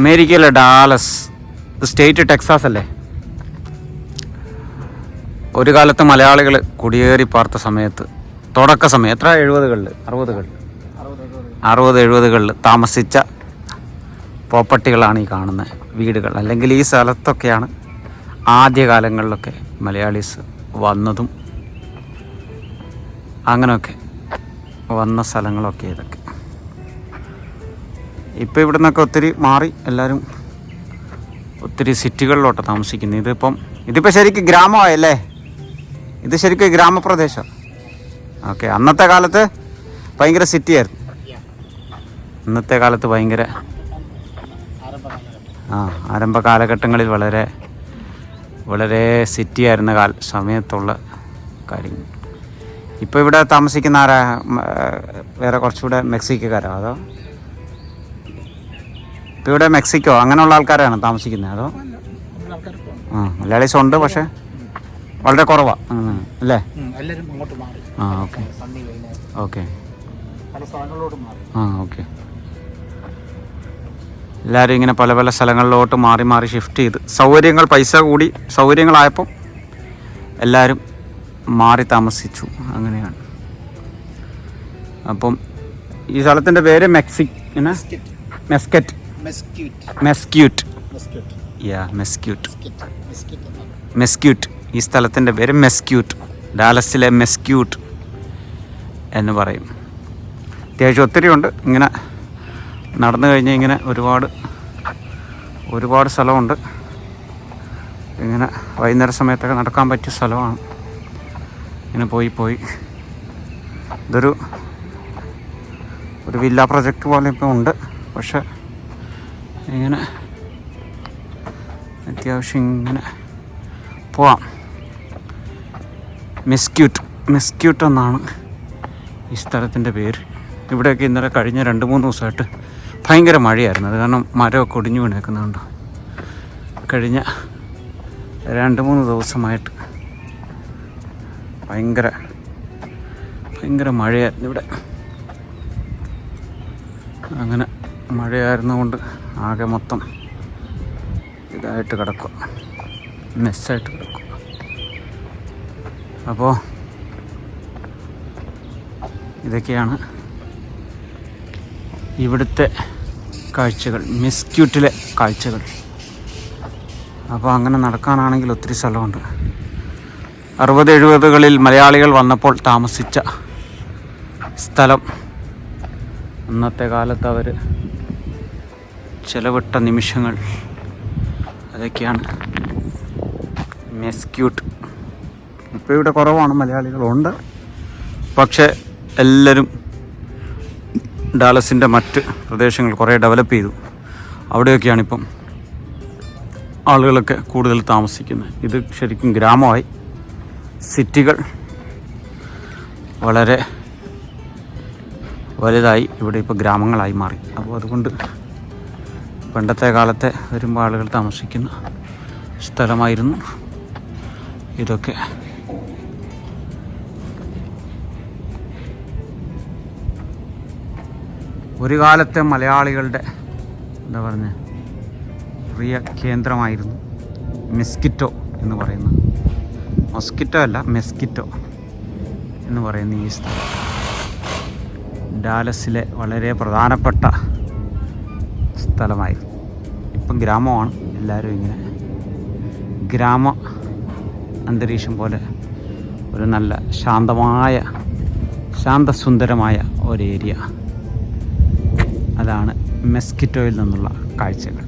അമേരിക്കയിലെ Dallas state Texas അല്ലേ? ഒരു കാലത്ത് മലയാളികൾ കുടിയേറി പാർത്ത സമയത്ത് തുടക്ക സമയം എത്ര? എഴുപതുകളിൽ അറുപതുകളിൽ അറുപത് എഴുപതുകളിൽ താമസിച്ച പ്രോപ്പർട്ടികളാണ് ഈ കാണുന്ന വീടുകൾ. അല്ലെങ്കിൽ ഈ സ്ഥലത്തൊക്കെയാണ് ആദ്യകാലങ്ങളിലൊക്കെ മലയാളീസ് വന്നതും അങ്ങനെയൊക്കെ വന്ന സ്ഥലങ്ങളൊക്കെ ഇതൊക്കെ. ഇപ്പോൾ ഇവിടെ നിന്നൊക്കെ ഒത്തിരി മാറി എല്ലാവരും ഒത്തിരി സിറ്റികളിലോട്ട് താമസിക്കുന്നു ഇതിപ്പം ഇതിപ്പോൾ ശരിക്കും ഗ്രാമമായല്ലേ? ഇത് ശരിക്കും ഗ്രാമപ്രദേശം. ഓക്കെ അന്നത്തെ കാലത്ത് ഭയങ്കര സിറ്റിയായിരുന്നു. ഇന്നത്തെ കാലത്ത് ഭയങ്കര ആ ആരംഭ കാലഘട്ടങ്ങളിൽ വളരെ വളരെ സിറ്റി ആയിരുന്ന കാല സമയത്തുള്ള കാര്യങ്ങൾ. ഇപ്പോൾ ഇവിടെ താമസിക്കുന്ന ആരാ? വേറെ കുറച്ചുകൂടെ മെക്സിക്കോക്കാരോ? അതോ ഇപ്പോൾ ഇവിടെ മെക്സിക്കോ അങ്ങനെയുള്ള ആൾക്കാരാണ് താമസിക്കുന്നത്. അതോ? ആ മലയാളീസ് ഉണ്ട് പക്ഷേ വളരെ കുറവാണ് അല്ലേ? ആ ഓക്കെ. ഓക്കെ. ആ ഓക്കെ. എല്ലാവരും ഇങ്ങനെ പല പല സ്ഥലങ്ങളിലോട്ട് മാറി മാറി ഷിഫ്റ്റ് ചെയ്ത് സൗകര്യങ്ങൾ പൈസ കൂടി സൗകര്യങ്ങളായപ്പം എല്ലാവരും മാറി താമസിച്ചു. അങ്ങനെയാണ്. അപ്പം ഈ സ്ഥലത്തിന്റെ പേര് മെക്സി മെസ്കറ്റ്. മെസ്ക്യൂട്ട് യാ മെസ്ക്യൂട്ട് മെസ്ക്യൂട്ട് ഈ സ്ഥലത്തിന്റെ പേര് മെസ്ക്യൂട്ട് ഡാലസിലെ മെസ്ക്യൂട്ട് എന്ന് പറയും. അത്യാവശ്യം ഒത്തിരി ഉണ്ട്. ഇങ്ങനെ നടന്നു കഴിഞ്ഞ് ഇങ്ങനെ ഒരുപാട് ഒരുപാട് സ്ഥലമുണ്ട്. ഇങ്ങനെ വൈകുന്നേര സമയത്തൊക്കെ നടക്കാൻ പറ്റിയ സ്ഥലമാണ്. ഇങ്ങനെ പോയി പോയി. ഇതൊരു ഒരു വില്ല പ്രൊജക്റ്റ് പോലെ ഇപ്പോൾ ഉണ്ട്. പക്ഷെ ഇങ്ങനെ അത്യാവശ്യം ഇങ്ങനെ പോവാം. മെസ്ക്യൂട്ട് മെസ്ക്യൂട്ട് എന്നാണ് ഈ സ്ഥലത്തിന്റെ പേര്. ഇവിടെയൊക്കെ ഇന്നലെ കഴിഞ്ഞ രണ്ട് മൂന്ന് ദിവസമായിട്ട് ഭയങ്കര മഴയായിരുന്നു. അത് കാരണം മരമൊക്കെ ഒടിഞ്ഞു വീണേക്കുന്നുണ്ട് കഴിഞ്ഞ രണ്ട് മൂന്ന് ദിവസമായിട്ട് ഭയങ്കര ഭയങ്കര മഴയായിരുന്നു ഇവിടെ. അങ്ങനെ മഴയായിരുന്നുകൊണ്ട് ആകെ മൊത്തം ഇതായിട്ട് കിടക്കുക മെസ്സായിട്ട് കിടക്കും. അപ്പോൾ ഇതൊക്കെയാണ് ഇവിടുത്തെ കാഴ്ചകൾ മിസ്ക്യൂട്ടിലെ കാഴ്ചകൾ. അപ്പോൾ അങ്ങനെ നടക്കാനാണെങ്കിൽ ഒത്തിരി സ്ഥലമുണ്ട്. അറുപത് എഴുപതുകളിൽ മലയാളികൾ വന്നപ്പോൾ താമസിച്ച സ്ഥലം. അന്നത്തെ കാലത്ത് അവർ ചിലവിട്ട നിമിഷങ്ങൾ. അതൊക്കെയാണ് മെസ്ക്യൂട്ട്. ഇപ്പോൾ ഇവിടെ കുറവാണ് മലയാളികളുണ്ട്. പക്ഷേ എല്ലാവരും ഡാലസിന്റെ മറ്റ് പ്രദേശങ്ങൾ കുറേ ഡെവലപ്പ് ചെയ്തു. അവിടെയൊക്കെയാണ് ഇപ്പം ആളുകളൊക്കെ കൂടുതൽ താമസിക്കുന്നത്. ഇത് ശരിക്കും ഗ്രാമമായി. സിറ്റികൾ വളരെ വലുതായി ഇവിടെ ഇപ്പോൾ ഗ്രാമങ്ങളായി മാറി. അപ്പോൾ അതുകൊണ്ട് പണ്ടത്തെ കാലത്തെ വരുമ്പോൾ ആളുകൾ താമസിക്കുന്ന സ്ഥലമായിരുന്നു ഇതൊക്കെ. ഒരു കാലത്തെ മലയാളികളുടെ എന്താ പറഞ്ഞ പ്രിയ കേന്ദ്രമായിരുന്നു മെസ്കിറ്റോ എന്ന് പറയുന്ന മൊസ്കിറ്റോ അല്ല മെസ്കിറ്റോ എന്ന് പറയുന്ന ഈ സ്ഥലം. ഡാലസിലെ വളരെ പ്രധാനപ്പെട്ട സ്ഥലമായിരുന്നു ഇപ്പം ഗ്രാമമാണ്. എല്ലാവരും ഇങ്ങനെ ഗ്രാമ അന്തരീക്ഷം പോലെ ഒരു നല്ല ശാന്തമായ ശാന്തസുന്ദരമായ ഒരു ഏരിയ. അതാണ് മെസ്കിറ്റോയിൽ നിന്നുള്ള കാഴ്ചകൾ.